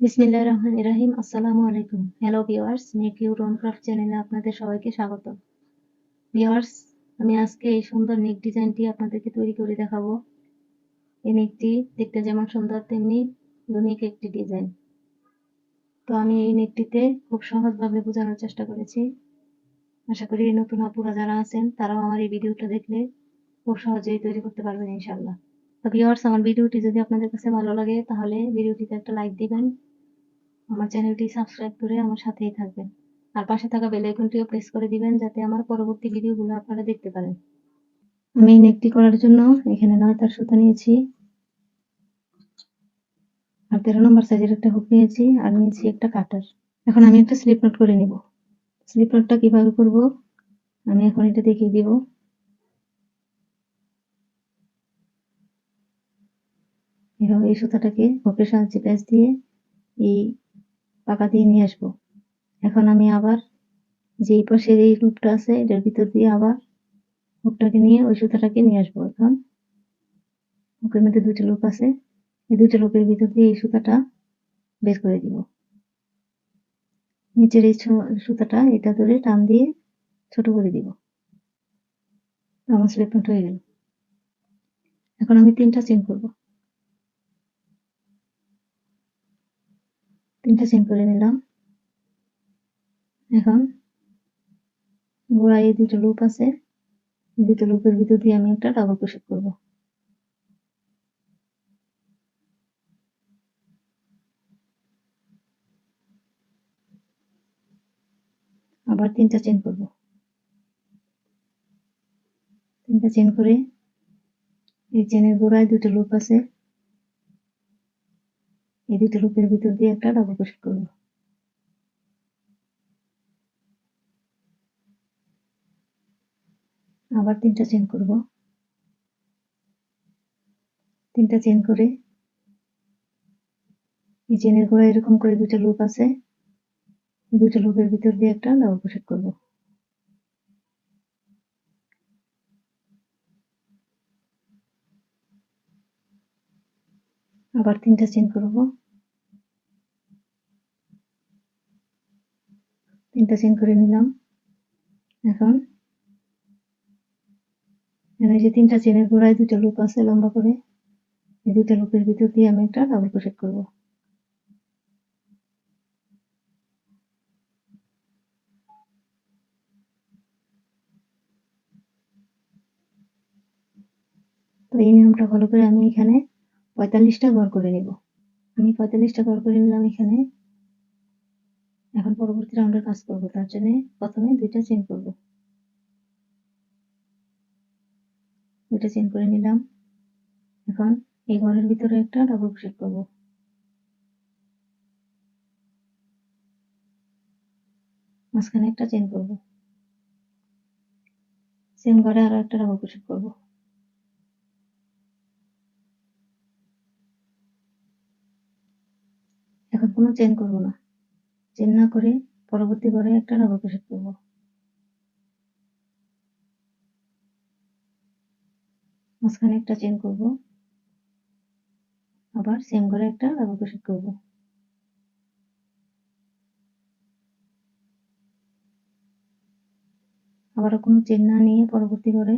বিসমিল্লাহ রহমান ইরাহিম আসসালামু আলাইকুম। হ্যালো ভিওয়ার্স নেক ইউ ক্রাফট চ্যানেলে আপনাদের সবাইকে স্বাগত। আমি আজকে এই সুন্দর নেক আপনাদেরকে তৈরি করে দেখাবো। এই দেখতে যেমন সুন্দর একটি ডিজাইন তো আমি এই খুব সহজভাবে বোঝানোর চেষ্টা করেছি। আশা করি নতুন আপুরা যারা আছেন, তারাও আমার এই ভিডিওটা দেখলে খুব সহজেই তৈরি করতে পারবেন ইনশাল্লাহ তো আমার ভিডিওটি যদি আপনাদের কাছে ভালো লাগে, তাহলে ভিডিওটিতে একটা লাইক দিবেন। আমার চ্যানেলটি সাবস্ক্রাইব করে আমার সাথেই থাকবেন। আর পাশে থাকা বেল আইকনটিও প্রেস করে দিবেন যাতে আমার পরবর্তী ভিডিওগুলো আপনারা দেখতে পারেন। আমি নেকটি করার জন্য এখানে নয় তার সুতা নিয়েছি। আর তেরো নম্বর সাইজের একটা হুক নিয়েছি আর নিয়েছি একটা কাটার এখন আমি একটা স্লিপ নোট করে নিব। স্লিপ নোটটা কীভাবে করব? আমি এখন এটা দেখিয়ে দিব। এভাবে এই সুতাটাকে হুকের সাহায্যে প্যাচ দিয়ে এই পাকা দিয়ে নিয়ে আসব। এখন আমি আবার যে পাশের এই লুপটা আছে, এটার ভিতর দিয়ে আবার হুকটাকে নিয়ে ওই সুতাটাকে নিয়ে আসব। এখন হুকের মধ্যে দুটো লোক আছে, এই দুটো লোকের ভিতর দিয়ে এই সুতাটা বের করে দিব। নিচের এই সুতাটা এটা ধরে টান দিয়ে ছোট করে দিব। আমার স্লিপমেন্ট হয়ে গেল। এখন আমি তিনটা চেন করব। তিনটা চেন করে নিলাম। এখন গোড়ায় দুটো লুপ আছে। দুটো লুপের ভিতর দিয়ে আমি একটা ডাবল ক্রোশেট করব। আবার তিনটা চেন করব। তিনটা চেন করে এই চেনের গোড়ায় দুটো লুপ আছে। এই দুটো লুপের ভিতর দিয়ে একটা ডাবল ক্রোশেট করব। আবার তিনটা চেন করব। তিনটা চেন করে এই চেনের গোড়ায় এরকম করে দুটো লুপ আছে। দুটো লুপের ভিতর দিয়ে একটা ডাবল ক্রোশেট করব। আবার তিনটা চেন করব। তিনটা চেন করে নিলাম। এখন এখানে যে তিনটা চেনের গোড়ায় দুটো লুপ আছে লম্বা করে, এই দুটো লুপের ভিতর দিয়ে আমি একটা ডাবল ক্রোশেট করব। তো এই নিয়মটা ফলো করে আমি এখানে পঁয়তাল্লিশটা ঘর করে নেব। আমি পঁয়তাল্লিশটা ঘর করে নিলাম এখানে। এখন পরবর্তী রাউন্ডের কাজ করব। তার জন্য প্রথমে দুইটা চেন করব। দুইটা চেন করে নিলাম। এখন এই ঘরের ভিতরে একটা ডাবল ক্রোশেট করব। মাঝখানে একটা চেন করব। সেম ঘরে আরও একটা ডাবল ক্রোশেট করব এখন কোনো চেন করব না। চেন না করে পরবর্তী ঘরে একটা ডাবল ক্রোশেট করব মাঝখানে একটা চেন করব। আবার সেম ঘরে একটা ডাবল ক্রোশেট করব। আবারও কোনো চেন না নিয়ে পরবর্তী ঘরে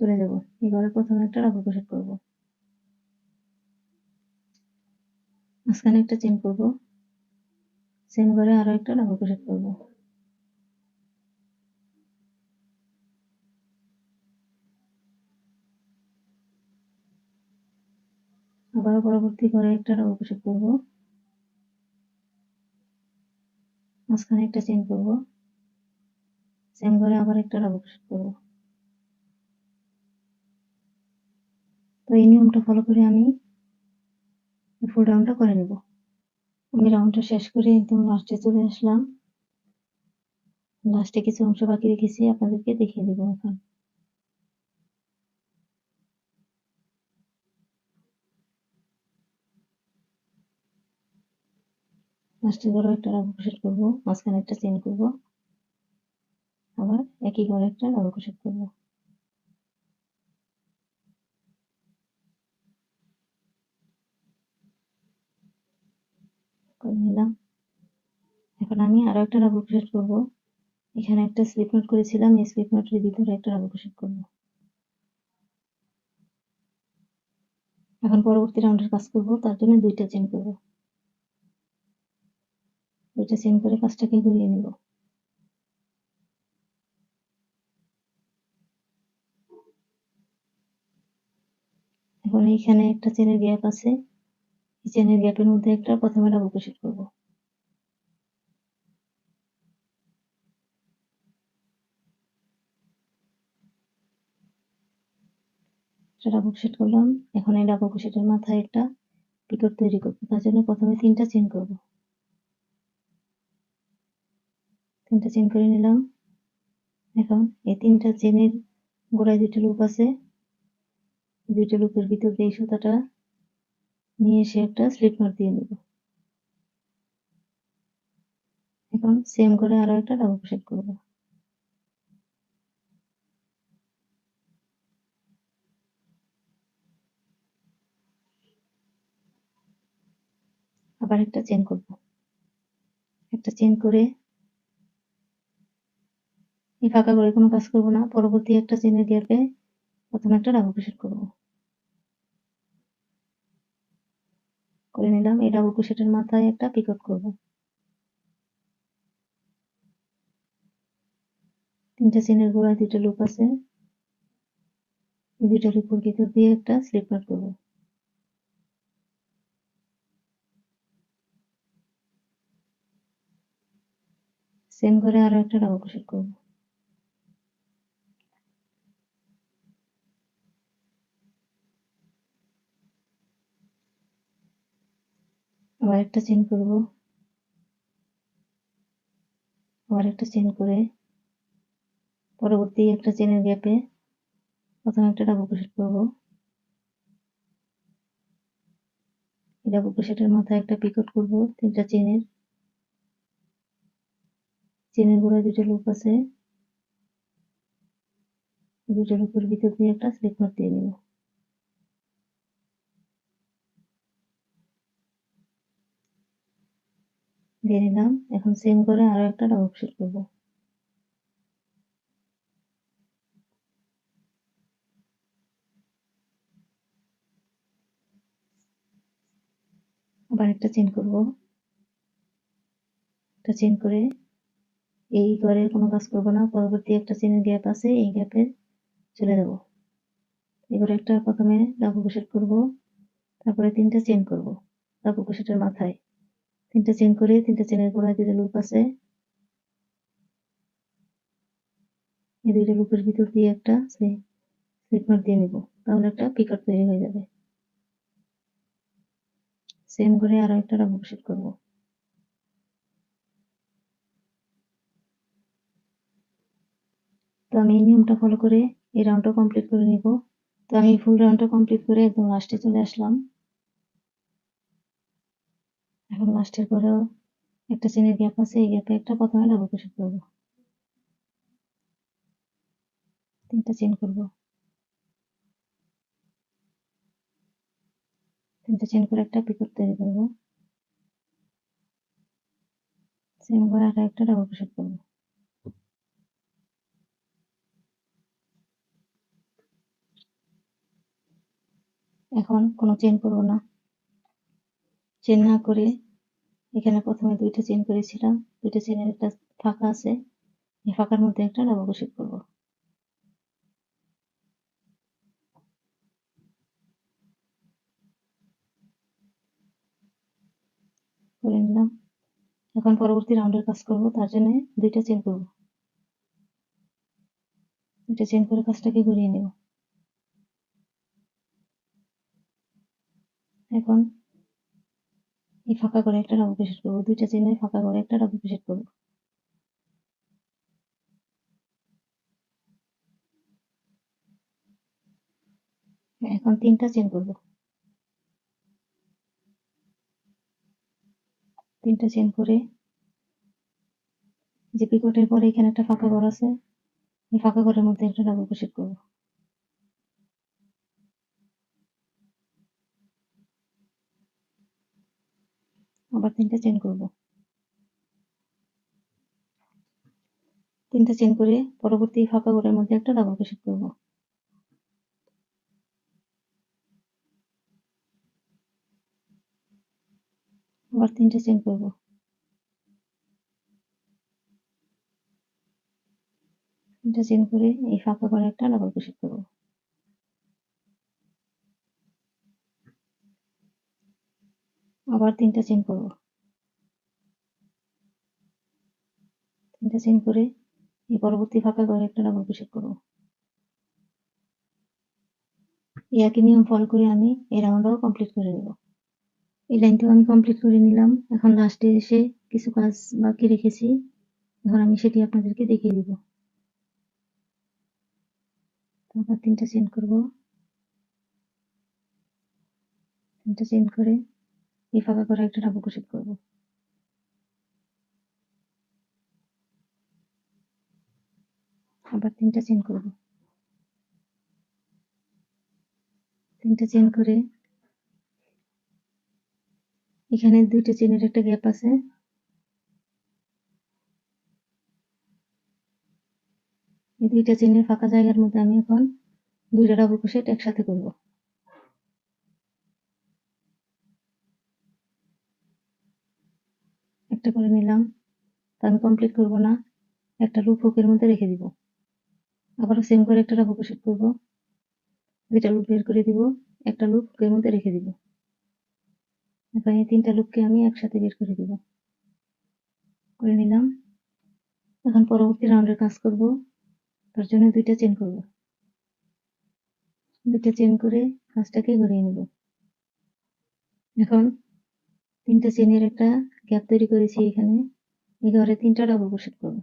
চলে যাব। এই ঘরে প্রথমে একটা ডাবল ক্রোশেট করব। মাঝখানে একটা চেন করব। সেম ঘরে আরও একটা ডাবল ক্রোশেট করব। আবার পরবর্তী করে একটা ডাবল ক্রোশেট করব। মাঝখানে একটা চেন করব। সেম ঘরে আবার একটা ডাবল ক্রোশেট করব। তো এই নিয়মটা ফলো করে আমি ফুল রাউন্ডটা করে নেব। আমি রাউন্ডটা শেষ করে একদম লাস্টে চলে আসলাম। লাস্টে কিছু অংশ বাকি রেখেছি, আপনাদেরকে দেখিয়ে দেবো এখন। লাস্টে ঘরে একটা ডাবল ক্রোশেট করব, মাঝখানে একটা চেন করব। আবার একই ঘরে একটা ডাবল ক্রোশেট করব করে নিলাম এখন আমি আরও একটা ডাবল ক্রোশেট করব। এখানে একটা স্লিপ নোট করেছিলাম, এই স্লিপ নোটের ভিতরে একটা ডাবল ক্রোশেট করব। এখন পরবর্তী রাউন্ডের কাজ করব, তার জন্য দুইটা চেন করব। দুইটা চেন করে কাজটাকে ঘুরিয়ে নিব। এখন এইখানে একটা চেনের গ্যাপ আছে। এই চেনের গ্যাপের মধ্যে একটা প্রথমে ডাবল ক্রোশেট করব। ডাবল ক্রোশেট করলাম। এখন এই ডাবল ক্রোশেটের মাথায় একটা পিকট তৈরি করব। তার জন্য প্রথমে তিনটা চেন করব। তিনটা চেন করে নিলাম। এখন এই তিনটা চেনের গোড়ায় দুটো লুপ আছে। দুইটা লুপের ভিতর দিয়ে সুতাটা নিয়ে এসে একটা স্লিপ নট দিয়ে নিব। এখন সেম করে আরও একটা ডাবল ক্রোশেট করব। আবার একটা চেন করব। একটা চেন করে এই ফাঁকা করে কোনো কাজ করব না, পরবর্তী একটা চেনের গ্যাপে প্রথমে একটা ডাবল ক্রোশেট করব। করে নিলাম, এই ডাবল ক্রোশেটের মাথায় একটা পিকট করব। তিনটা চেনের গোড়ায় দুটো লুপ আছে। দুটো লুপের ভিতর দিয়ে একটা স্লিপ নট করব। সেম করে আরও একটা ডাবল ক্রোশেট করব। আবার একটা চেন করব। আবার একটা চেন করে পরবর্তী একটা চেনের গ্যাপে প্রথমে একটা ডাবল ক্রোশেট করব। ডাবল ক্রোশেটের মাথায় একটা পিকট করব, তিনটা চেনের। চেনের গোড়ায় দুটো লুপ আছে। দুটো লুপের ভিতর দিয়ে একটা স্লিপ নট দিয়ে নিব। দিয়ে নিলাম। এখন সেম করে আরও একটা ডাবল ক্রোশেট করব। আবার একটা চেন করব। একটা চেন করে এই ঘরে কোনো কাজ করব না, পরবর্তী একটা চেনের গ্যাপ আছে, এই গ্যাপে চলে যাব। এবারে একটা প্রথমে ডাবল ক্রোশেট করব, তারপরে তিনটা চেন করব ডাবল ক্রোশেটের মাথায়। তিনটা চেন করে, তিনটা চেনের গোড়ায় দুটো লুপ আছে। এই দুইটা লুপের ভিতর দিয়ে একটা স্লিপ দিয়ে নিব, তাহলে একটা পিকট তৈরি হয়ে যাবে। সেম করে আরও একটা ডাবল ক্রোশেট করব। আমি এই নিয়মটা ফলো করে এই রাউন্ডটা কমপ্লিট করে নিব। তো আমি ফুল রাউন্ডটা কমপ্লিট করে একদম লাস্টে চলে আসলাম। এখন লাস্টের পরেও একটা চেনের গ্যাপ আছে, এই গ্যাপে একটা প্রথমে ডাবল ক্রোশেট করব। তিনটা চেন করব। তিনটা চেন করে একটা পিকট তৈরি করব। সেম করে আর একটা ডাবল ক্রোশেট করব। এখন কোনো চেন করব না। চেন না করে এখানে প্রথমে দুইটা চেন করেছিলাম। দুইটা চেনের একটা ফাঁকা আছে। এই ফাঁকার মধ্যে একটা ডাবল ক্রোশেট করব। করে নিলাম। এখন পরবর্তী রাউন্ডের কাজ করব, তার জন্য দুইটা চেন করব। দুইটা চেন করে কাজটাকে ঘুরিয়ে নেব। এখন এই ফাঁকা করে একটা ডাবল ক্রোশেট করব, দুইটা চেনে ফাঁকা করে একটা ডাবল ক্রোশেট করব। এখন তিনটা চেন করব। তিনটা চেন করে যে পিকটের পরে এখানে একটা ফাঁকা ঘর আছে, এই ফাঁকা ঘরের মধ্যে একটা ডাবল ক্রোশেট করব। আবার তিনটা চেন করব। তিনটা চেন করে পরবর্তী ফাঁকা ঘরের মধ্যে একটা ডাবল ক্রোশেট করব। আবার তিনটা চেন করব। তিনটা চেন করে এই ফাঁকা ঘরে একটা ডাবল ক্রোশেট করব। আবার তিনটা চেন করব। তিনটা চেন করে এই পরবর্তী ফাঁকা ঘরে একটা ডাবল ক্রোশেট করব। এই একই নিয়ম ফলো করে আমি এই রাউন্ডটাও কমপ্লিট করে দেব এই লাইনটাও আমি কমপ্লিট করে নিলাম। এখন লাস্টে এসে কিছু কাজ বাকি রেখেছি। এখন আমি সেটি আপনাদেরকে দেখিয়ে দিব। তারপর তিনটা চেন করব। তিনটা চেন করে এই ফাঁকা করে একটা ক্রোশেট করব। আবার তিনটা চেন করব। তিনটা চেন করে এখানে দুইটা চেনের একটা গ্যাপ আছে। এই দুইটা চেনের ফাঁকা জায়গার মধ্যে আমি এখন দুইটা ডাবল ক্রোশেট একসাথে করব। একটা করে নিলাম। তা আমি কমপ্লিট করব না। একটা লুপ হুকের মধ্যে রেখে দিব। আবারও সেম করে একটা ডাবল ক্রোশেট করব। দুইটা লুপ বের করে দিব। একটা লুপ হুকের মধ্যে রেখে দিব। এখন এই তিনটা লুপকে আমি একসাথে বের করে দিব। করে নিলাম। এখন পরবর্তী রাউন্ডের কাজ করব। তার জন্য দুইটা চেন করব। দুইটা চেন করে কাজটাকে ঘুরিয়ে নিব। এখন তিনটা চেনের একটা গ্যাপ তৈরি করেছি এখানে। এই ঘরে তিনটা ডাবল ক্রোশেট করব।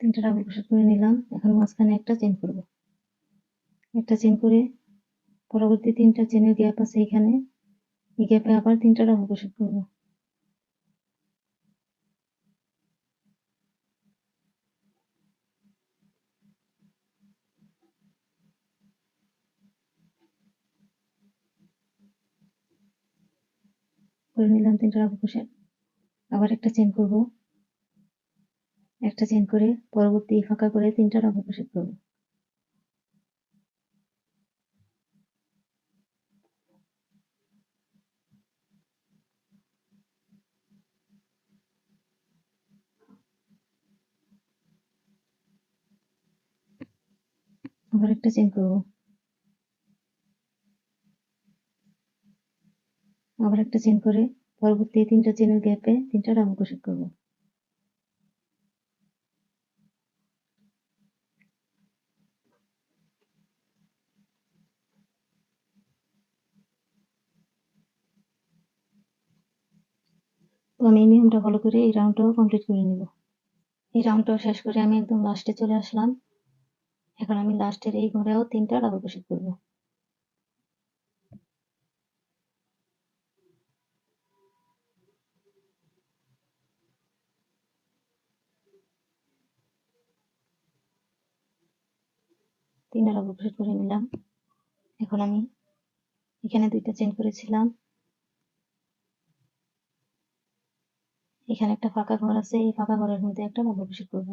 তিনটা ডাবল ক্রোশেট করে নিলাম। এখন মাঝখানে একটা চেন করব। একটা চেন করে পরবর্তী তিনটা চেনের গ্যাপ আছে এখানে। এই গ্যাপে আবার তিনটা ডাবল ক্রোশেট করব। করে নিলাম তিনটা ডাবল আবার একটা চেন করব। একটা চেন করে পরবর্তী ফাঁকা করে তিনটা ডাবল করব। আবার একটা চেন করব। আবার একটা চেন করে পরবর্তী তিনটা চেনের গ্যাপে তিনটা ডাবল ক্রোশেট করব। তো আমি এই নিয়মটা ফলো করে এই রাউন্ডটাও কমপ্লিট করে নিব। এই রাউন্ডটাও শেষ করে আমি একদম লাস্টে চলে আসলাম। এখন আমি লাস্টের এই ঘরেও তিনটা ডাবল ক্রোশেট করব। তিনটা ডাবল ক্রোশেট করে নিলাম। এখন আমি এখানে দুইটা চেন করেছিলাম। এখানে একটা ফাঁকা ঘর আছে, এই ফাঁকা ঘরের মধ্যে একটা ডাবল ক্রোশেট করব।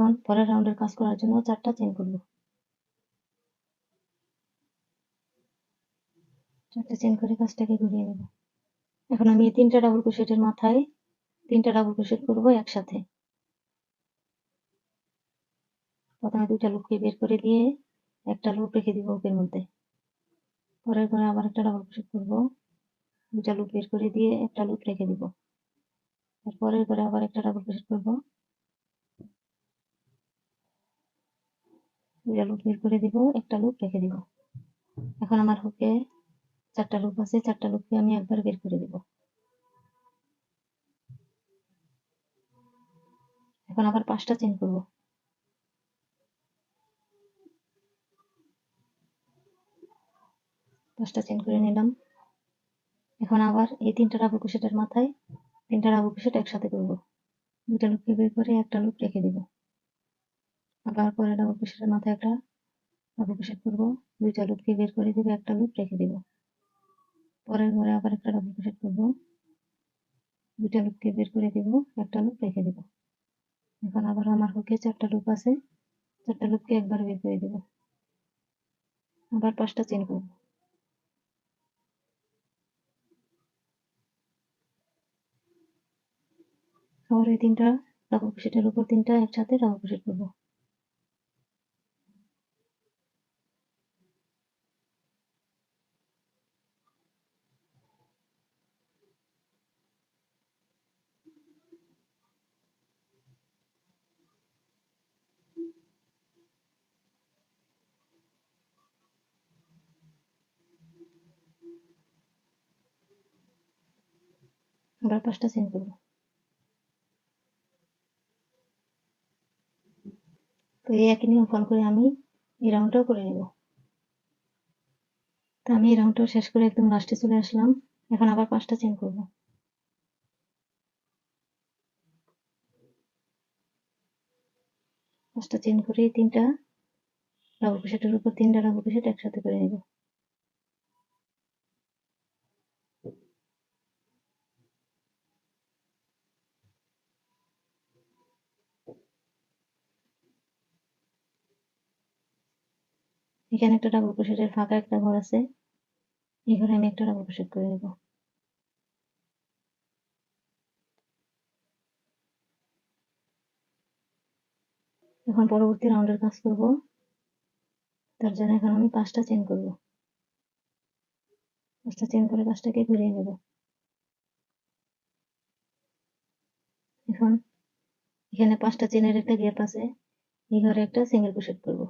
এখন পরের রাউন্ডের কাজ করার জন্য চারটা চেন করব। চারটা চেন করে কাজটাকে ঘুরিয়ে নেব। এখন আমি এই তিনটা ডাবল ক্রোশেটের মাথায় তিনটা ডাবল ক্রোশেট করব একসাথে। প্রথমে দুইটা লুপকে বের করে দিয়ে একটা লুপ রেখে দিব ওপের মধ্যে। পরের পরে আবার একটা ডাবল ক্রোশেট করব। দুইটা লুপ বের করে দিয়ে একটা লুপ রেখে দিব। পরের পরে আবার একটা ডাবল ক্রোশেট করব। দুইটা লোক বের করে দিব, একটা লোক রেখে দিব। এখন আমার হুকে চারটা লোক আছে, চারটা লোককে আমি একবার বের করে দিব। এখন আবার পাঁচটা চেঞ্জ করব। পাঁচটা চেঞ্জ করে নিলাম। এখন আবার এই তিনটা রাবু কুশেটার মাথায় তিনটা রাবু কুশেট একসাথে করব। দুটা লোককে বের করে একটা লোক রেখে দিব। আবার পরে ডাবল ক্রোশেটের মাথায় একটা ডাবল ক্রোশেট করব। দুইটা লুপকে বের করে দিব, একটা লুপ রেখে দিব। পরের ঘরে আবার একটা ডাবল ক্রোশেট করব। দুইটা লুপকে বের করে দিব, একটা লুপ রেখে দিব। এখন আবার আমার হুকে চারটা লুপ আছে, চারটা লুপকে একবার বের করে দিব। আবার পাঁচটা চেন করব। আবার এই তিনটা ডাবল ক্রোশেটের উপর তিনটা একসাথে ডাবল ক্রোশেট করব। আবার পাঁচটা চেন করব তো এই একই নিয়ম ফলো করে আমি এই রাউন্ডটাও করে নেব। তো আমি এই রাউন্ডটাও শেষ করে একদম লাস্টে চলে আসলাম। এখন আবার পাঁচটা চেন করব। পাঁচটা চেন করে তিনটা ডাবল ক্রোশেটের উপর তিনটা ডাবল ক্রোশেট একসাথে করে নেব। এখানে একটা ডাবল ক্রোশেটের ফাঁকা একটা ঘর আছে। এই ঘরে আমি একটা ডাবল ক্রোশেট করে নেব। এখন পরবর্তী রাউন্ডের কাজ করব। তার জন্য এখন আমি পাঁচটা চেন করব। পাঁচটা চেন করে কাজটাকে ঘুরিয়ে নেব। এখন এখানে পাঁচটা চেনের একটা গ্যাপ আছে। এই ঘরে একটা সিঙ্গেল ক্রোশেট করব।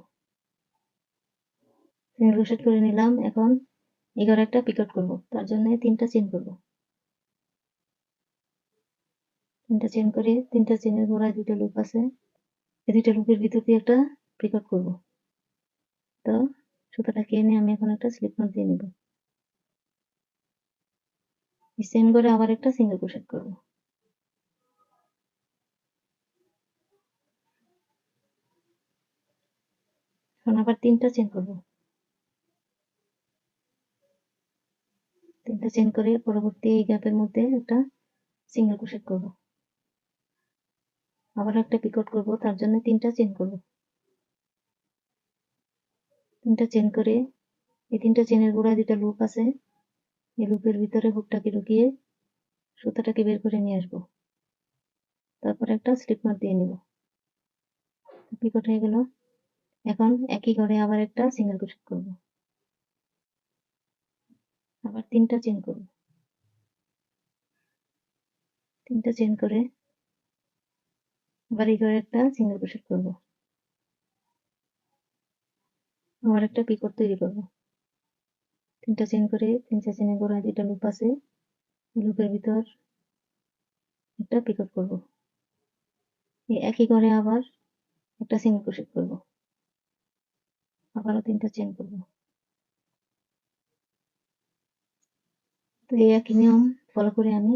সিঙ্গেল ক্রোশেট করে নিলাম, এখন এই ঘরে একটা পিকট করব। তার জন্য তিনটা চেন করব। তিনটা চেন করে, তিনটা চেনের গোড়ায় দুটো লুপ আছে। এই দুটো লুপের ভিতর দিয়ে একটা পিকট করব। তো সুতাটাকে এনে আমি এখন একটা স্লিপ নট দিয়ে নেব। সেম করে আবার একটা সিঙ্গেল ক্রোশেট করব। এখন আবার তিনটা চেন করব। তিনটা চেন করে পরবর্তী এই গ্যাপের মধ্যে একটা সিঙ্গেল ক্রোশেট করব। আবার একটা পিকট করব, তার জন্য তিনটা চেন করব। তিনটা চেন করে এই তিনটা চেনের গোড়ায় দুটা লুপ আছে। এই লুপের ভিতরে হুকটাকে ঢুকিয়ে সুতাটাকে বের করে নিয়ে আসব। তারপর একটা স্লিপ নট দিয়ে নিব। পিকট হয়ে গেল। এখন একই ঘরে আবার একটা সিঙ্গেল ক্রোশেট করব। আবার তিনটা চেন করব। তিনটা চেন করে আবার এই ঘরে একটা সিঙ্গেল ক্রোশেট করব। আবার একটা পিকট তৈরি করব। তিনটা চেন করে তিনটা চেনের গোড়ায় দুটা লুপ আছে। লুপের ভিতর একটা পিকট করব। একই করে আবার একটা সিঙ্গেল ক্রোশেট করব। আবারও তিনটা চেন করব। তো এই একই নিয়ম ফলো করে আমি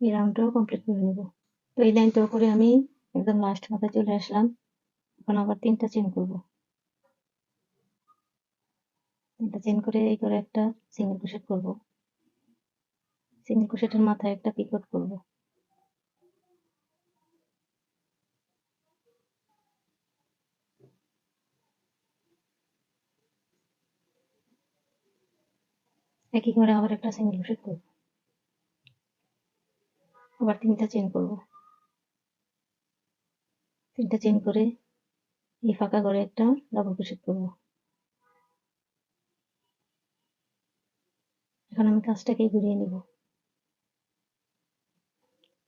এই রাউন্ডটাও কমপ্লিট করে নেব। তো এই লাইনটাও করে আমি একদম লাস্ট মাথায় চলে আসলাম। এখন আবার তিনটা চেন করব। তিনটা চেন করে এই করে একটা সিঙ্গেল ক্রোশেট করব। সিঙ্গেল ক্রোশেটের মাথায় একটা পিকট করব। একই করে আবার একটা সিঙ্গেল ক্রোশেট করব। আবার তিনটা চেন করব। তিনটা চেন করে এই ফাঁকা করে একটা ডাবল ক্রোশেট করব। এখন আমি কাজটাকে ঘুরিয়ে নিব।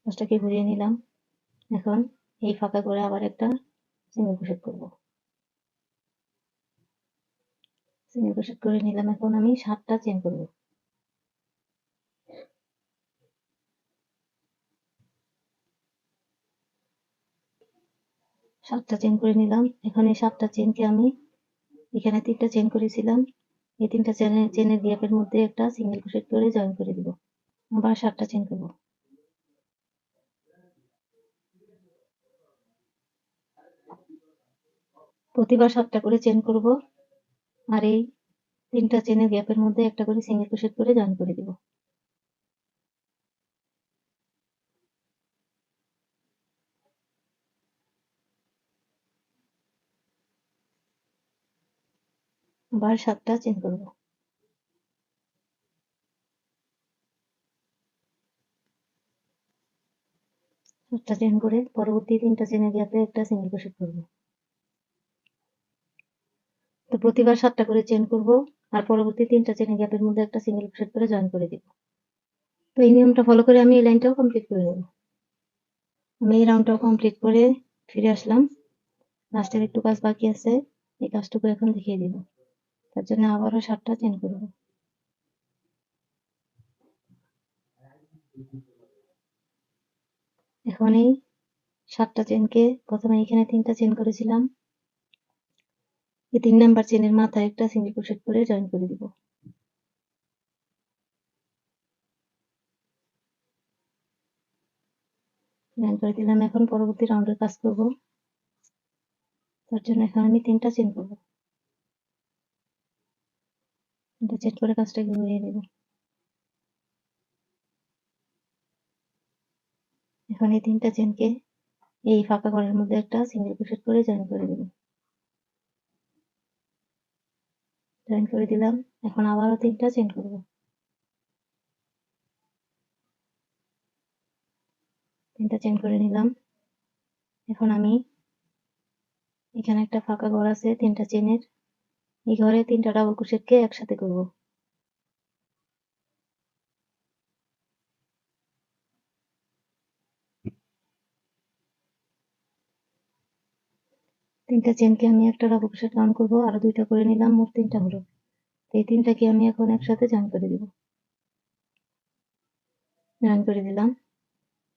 কাজটাকে ঘুরিয়ে নিলাম। এখন এই ফাঁকা করে আবার একটা সিঙ্গেল ক্রোশেট করব। সিঙ্গেল ক্রোশেট করে নিলাম। এখন আমি সাতটা চেন করব। সাতটা চেন করে নিলাম। এখন এই সাতটা চেনকে আমি, এখানে তিনটা চেন করেছিলাম। এই তিনটা চেনের চেনের গ্যাপের মধ্যে একটা সিঙ্গেল ক্রোশেট করে জয়েন করে দিব। আবার সাতটা চেন করব। প্রতিবার সাতটা করে চেন করব। আর এই তিনটা চেনের গ্যাপের মধ্যে একটা করে সিঙ্গেল ক্রোশেট করে জয়েন করে দিব। আবার সাতটা চেন করব। সাতটা চেন করে পরবর্তী তিনটা চেনে গ্যাপে একটা সিঙ্গেল ক্রোশেট করব। তো প্রতিবার সাতটা করে চেন করব আর পরবর্তী তিনটা চেনের গ্যাপের মধ্যে একটা সিঙ্গেল ক্রোশেট করে জয়েন করে দিব। তো এই নিয়মটা ফলো করে আমি এই লাইনটাও কমপ্লিট করে নেব। আমি এই রাউন্ডটাও কমপ্লিট করে ফিরে আসলাম। লাস্টের একটু কাজ বাকি আছে, এই কাজটুকু এখন দেখিয়ে দিব। তার জন্য আবারও সাতটা চেন করব। এখন এই সাতটা চেনকে প্রথমে এখানে তিনটা চেন করেছিলাম। এই তিন নাম্বার চেনের মাথায় একটা সিঙ্গেল ক্রোশেট করে জয়েন করে দিব। জয়েন করে দিলাম, এখন পরবর্তী রাউন্ডের কাজ করব। তার জন্য এখন আমি তিনটা চেন করব। তিনটা চেন করে কাজটা ঘুরিয়ে নেব। এখন এই তিনটা চেনকে এই ফাঁকা ঘরের মধ্যে একটা সিঙ্গেল ক্রোশেট করে জয়েন করে দেব জয়েন করে দিলাম, এখন আবারও তিনটা চেন করব। তিনটা চেন করে নিলাম। এখন আমি এখানে একটা ফাঁকা ঘর আছে তিনটা চেনের এই ঘরে তিনটা ডাবল ক্রোশেটকে একসাথে করব? তিনটা চেনকে আমি একটা ডাবল ক্রোশেট রাউন্ড করব, আরও দুইটা করে নিলাম, মোট তিনটা হলো। এই তিনটাকে আমি এখন একসাথে জয়েন করে দিব। জয়েন করে দিলাম।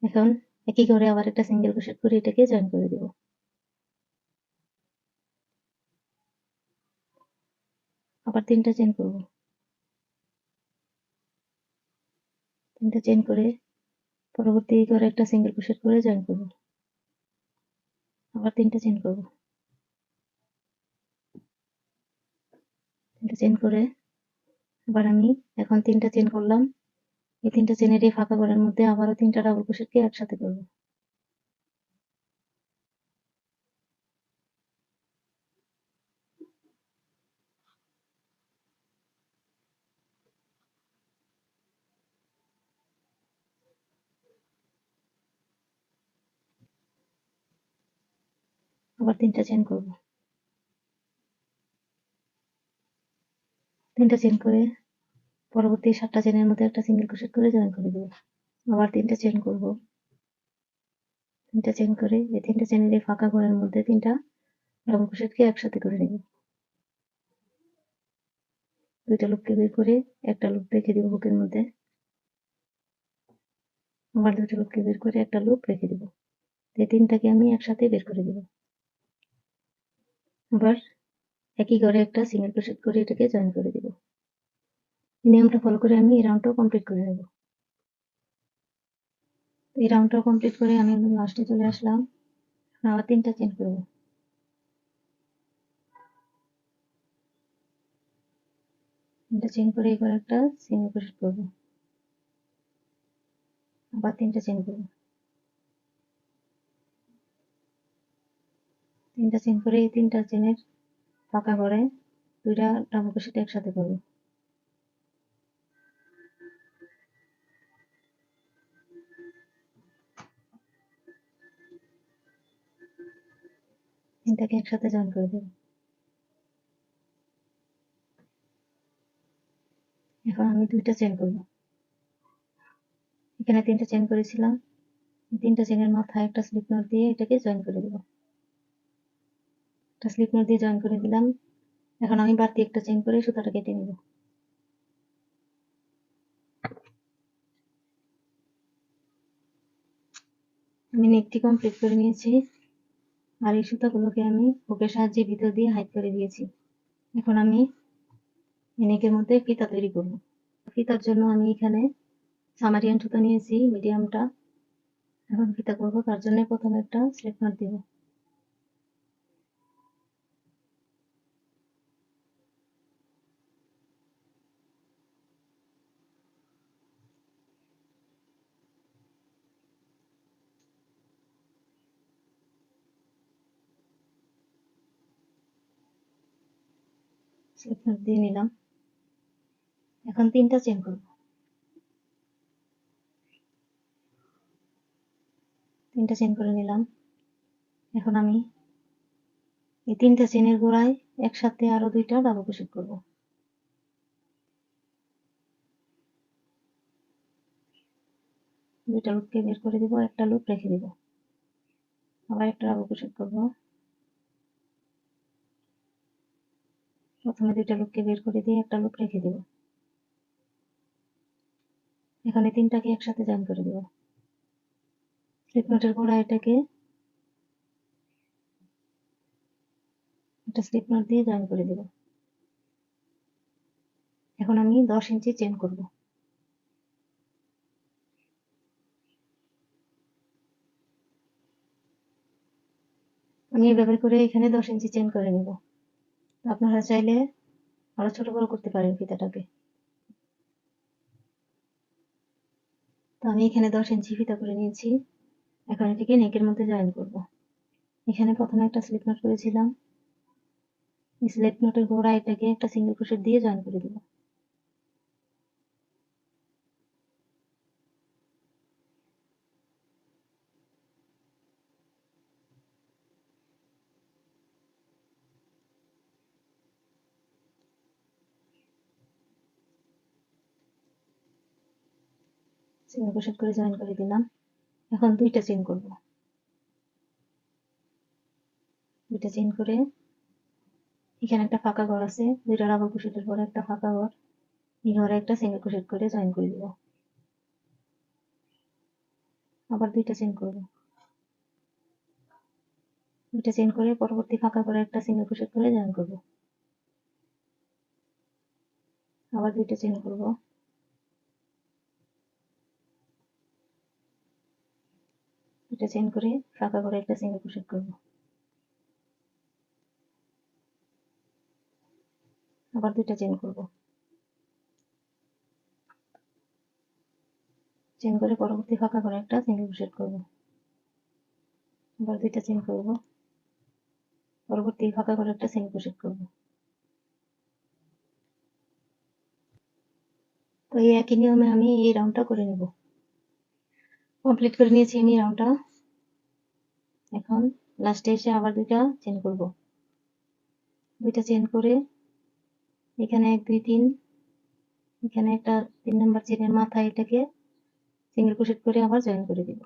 এখন একই ঘরে আবার একটা সিঙ্গেল ক্রোশেট করে এটাকে জয়েন করে দিব। আবার তিনটা চেন করব। তিনটা চেন করে পরবর্তী ঘরে একটা সিঙ্গেল ক্রোশেট করে জয়েন করব। আবার তিনটা চেন করব। তিনটা চেন করে আবার আমি এখন তিনটা চেন করলাম। এই তিনটা চেনের এই ফাঁকা ঘরের মধ্যে আবারও তিনটা ডাবল ক্রোশেটকে একসাথে করব। আবার তিনটা চেন করব। তিনটা চেন করে পরবর্তী সাতটা চেনের মধ্যে একটা সিঙ্গেল ক্রোশেট করে জয়েন করে দেব। আবার তিনটা চেন করব। তিনটা চেন করে এই তিনটা চেনের এই ফাঁকা ঘরের মধ্যে তিনটা ডাবল ক্রোশেটকে একসাথে করে নেব। দুইটা লুপকে বের করে একটা লুপ রেখে দিব বুকের মধ্যে। আবার দুটো লুপকে বের করে একটা লুপ রেখে দিব। এই তিনটাকে আমি একসাথে বের করে দিব। আবার একই ঘরে একটা সিঙ্গেল ক্রোশেট করে এটাকে জয়েন করে দিব। এই নিয়মটা ফলো করে আমি এই রাউন্ডটাও কমপ্লিট করে নেব। এই রাউন্ডটাও কমপ্লিট করে আমি একদম লাস্টে চলে আসলাম। আবার তিনটা চেন করব। তিনটা চেন করে এবার একটা সিঙ্গেল ক্রোশেট করব আবার তিনটা চেন করব। তিনটা চেন করে এই তিনটা চেনের ফাঁকা করে দুইটা ডাবল ক্রোশেট একসাথে করব। তিনটাকে একসাথে জয়েন করে দেব। এখন আমি দুইটা চেন করব। এখানে তিনটা চেন করেছিলাম। তিনটা চেনের মাথায় একটা স্লিপ নট দিয়ে এটাকে জয়েন করে দেব। একটা স্লিপ নট দিয়ে জয়েন করে দিলাম। এখন আমি বাড়তি একটা চেন করে সুতাটা কেটে নেব। আমি নেকটি কমপ্লিট করে নিয়েছি। আর এই সুতাগুলোকে আমি হুকের সাহায্যে ভিতর দিয়ে হাইড করে দিয়েছি। এখন আমি নেকের মধ্যে ফিতা তৈরি করব। ফিতার জন্য আমি এখানে সামারিয়ান সুতা নিয়েছি মিডিয়ামটা এখন ফিতা করব, তার জন্য প্রথমে একটা স্লিপ নট দিব। দিয়ে নিলাম। এখন তিনটা করব। তিনটা করে নিলাম। এখন আমি এই তিনটা চেনের গোড়ায় একসাথে আরও দুইটা ডাবল ক্রোশেট করব। দুইটা লুপকে বের করে দিব, একটা লুপ রেখে দিব। আবার একটা ডাবল ক্রোশেট করব। প্রথমে দুইটা লুপকে বের করে দিয়ে একটা লুপ রেখে দিব। এখানে তিনটাকে একসাথে জয়েন করে দিব। স্লিপ নটের গোড়া এটাকে একটা স্লিপ নট দিয়ে জয়েন করে দিব। এখন আমি দশ ইঞ্চি চেন করব। আমি এভাবে করে এখানে দশ ইঞ্চি চেন করে নিব। আপনারা চাইলে আরও ছোট বড় করতে পারেন ফিতাটাকে। তো আমি এখানে দশ ইঞ্চি ফিতা করে নিয়েছি। এখন এটিকে নেকের মধ্যে জয়েন করব। এখানে প্রথমে একটা স্লিপ নোট করেছিলাম। স্লিপ নোটের গোড়া এটাকে একটা সিঙ্গেল ক্রোশেট দিয়ে জয়েন করে দিব ক্রোশেট করে জয়েন করে দিলাম। এখন দুইটা চেন করব। দুইটা চেন করে এখানে একটা ফাঁকা ঘর আছে, দুইটা ডাবল ক্রোশেটের পরে একটা ফাঁকা ঘর। এই ঘরে একটা সিঙ্গেল ক্রোশেট করে জয়েন করে দিব। আবার দুইটা চেন করব। দুইটা চেন করে পরবর্তী ফাঁকা করে একটা সিঙ্গেল ক্রোশেট করে জয়েন করব। আবার দুইটা চেন করব। দুইটা চেন করে ফাঁকা করে একটা সিঙ্গেল ক্রোশেট করব। আবার দুইটা চেন করব। চেন করে পরবর্তী ফাঁকা করে একটা সিঙ্গেল ক্রোশেট করব। আবার দুইটা চেন করব। পরবর্তী ফাঁকা করে একটা সিঙ্গেল ক্রোশেট করব। তো এই একই নিয়মে আমি এই রাউন্ডটা করে নেব। কমপ্লিট করে নিয়েছি আমি রাউন্ডটা এখন লাস্টে এসে আবার দুইটা চেন করব। দুইটা চেন করে এখানে এক, দুই, তিন, এখানে একটা তিন নাম্বার চেনের মাথা এটাকে সিঙ্গেল ক্রোশেট করে আবার জয়েন করে দিব।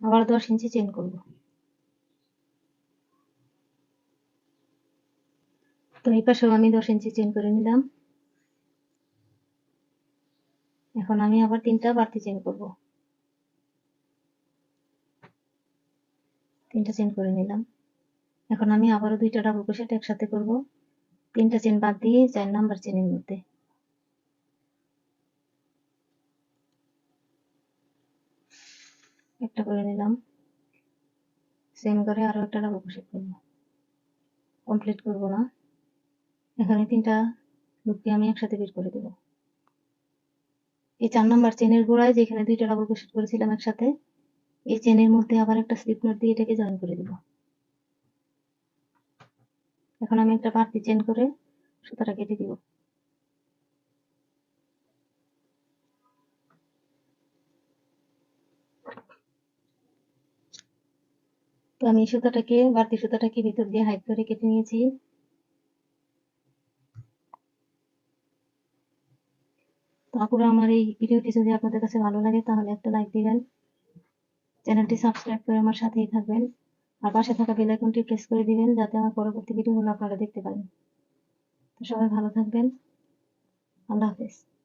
আবার দশ ইঞ্চি চেন করব। তো এই পাশেও আমি দশ ইঞ্চি চেন করে নিলাম। এখন আমি আবার তিনটা বাড়তি চেন করব। তিনটা চেন করে নিলাম। এখন আমি আবারও দুইটা ডাবল ক্রোশেট একসাথে করব। তিনটা চেন বাদ দিয়ে চার নাম্বার চেনের মধ্যে। একটা করে নিলাম। সেম করে আরও একটা ডাবল ক্রোশেট করব। কমপ্লিট করব না। এখানে তিনটা লুপকে আমি একসাথে বের করে দেব। এই চার নাম্বার চেনের গোড়ায় যেখানে দুইটা ডাবল ক্রোশেট করেছিলাম একসাথে, এই চেনের মধ্যে আবার একটা স্লিপ নট দিয়ে এটাকে জয়েন করে দেব। এখন আমি একটা বাড়তি চেন করে সুতাটা কেটে দিব। তো আমি সুতাটাকে, বাড়তি সুতাটাকে ভিতর দিয়ে হাইট করে কেটে নিয়েছি। তারপরে আমার এই ভিডিওটি যদি আপনাদের কাছে ভালো লাগে, তাহলে একটা লাইক দিবেন। চ্যানেলটি সাবস্ক্রাইব করে আমার সাথেই থাকবেন। আর পাশে থাকা বেল আইকনটি প্রেস করে দিবেন, যাতে আমার পরবর্তী ভিডিওগুলো আপনারা দেখতে পারেন। তো সবাই ভালো থাকবেন। আল্লাহ হাফেজ।